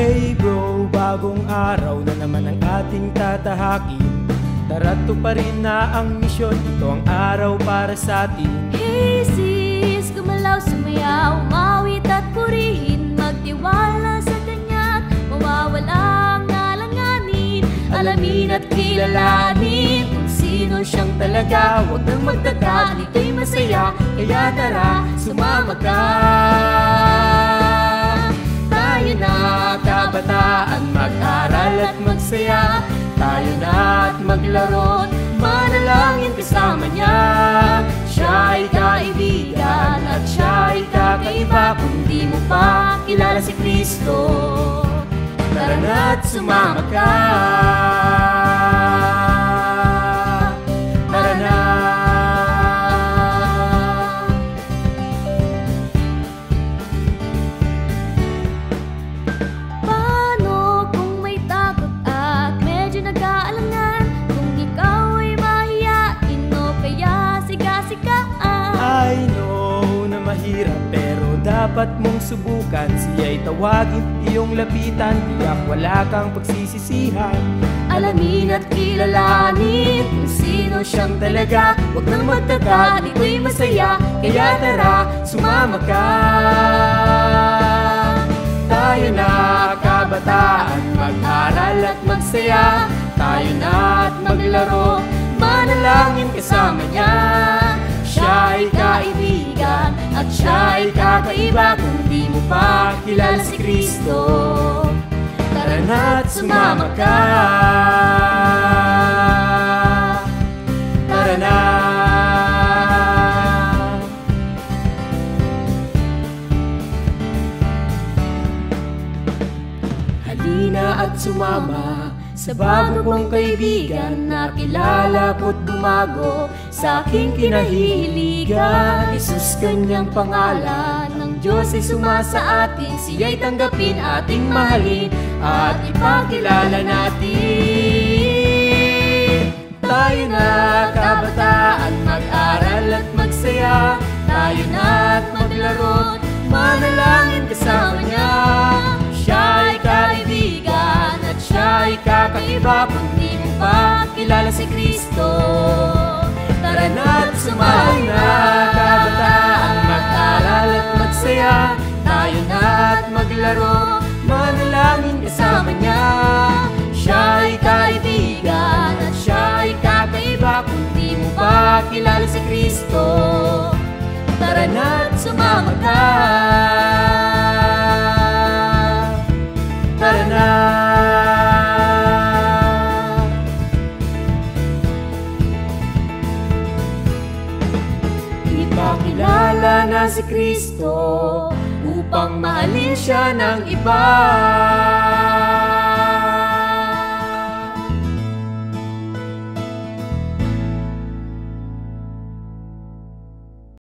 Hey bro, bagong araw na naman ang ating tatahakin. Tara't pa rin na ang misyon, ito ang araw para sa atin. Hey sis, gumalaw, sumayaw, umawit at purihin. Magtiwala sa kanya't mawawala ang alanganin. Alamin at kilalanin kung sino siyang talaga. Huwag nang magtaka, dito'y masaya. Kaya tara, sumama ka kabataan, mag-aral at magsaya. Tayo na at maglaro, manalangin kasama niya. Siya ay kaibigan at siya ay kakaiba Kung di mo pa kilala si Kristo. Tara na't sumama ka pero dapat mong subukan. Siya'y tawagin, iyong lapitan. Tiyak wala kang pagsisisihan. Alamin at kilalanin kung sino siyang talaga. Huwag nang magtaka, dito'y masaya. Kaya tara, sumama ka. Tayo na kabataan, mag-aral at magsaya. Tayo na at maglaro, manalangin kasama niya. Siya ay kaibigan at siya kakaiba Kung di mo pa kilala si Kristo. Tara na't sumama ka. Tara na. Halina at sumama sa bago kong kaibigan na kilala ko't bumago sa aking kinahihiligan. Jesus kanyang pangalan. ng Diyos ay sumasa atin, siya'y tanggapin ating mahalin at ipakilala natin. Tayo na kabataan, mag-aral at magsaya, tayo na at maglaro, manalangin kasama niya. Siya ay kaibigan at siya ay kakaiba Kung di mo pa kilala si Kristo Manalangin na si Kristo Upang mahalin siya ng iba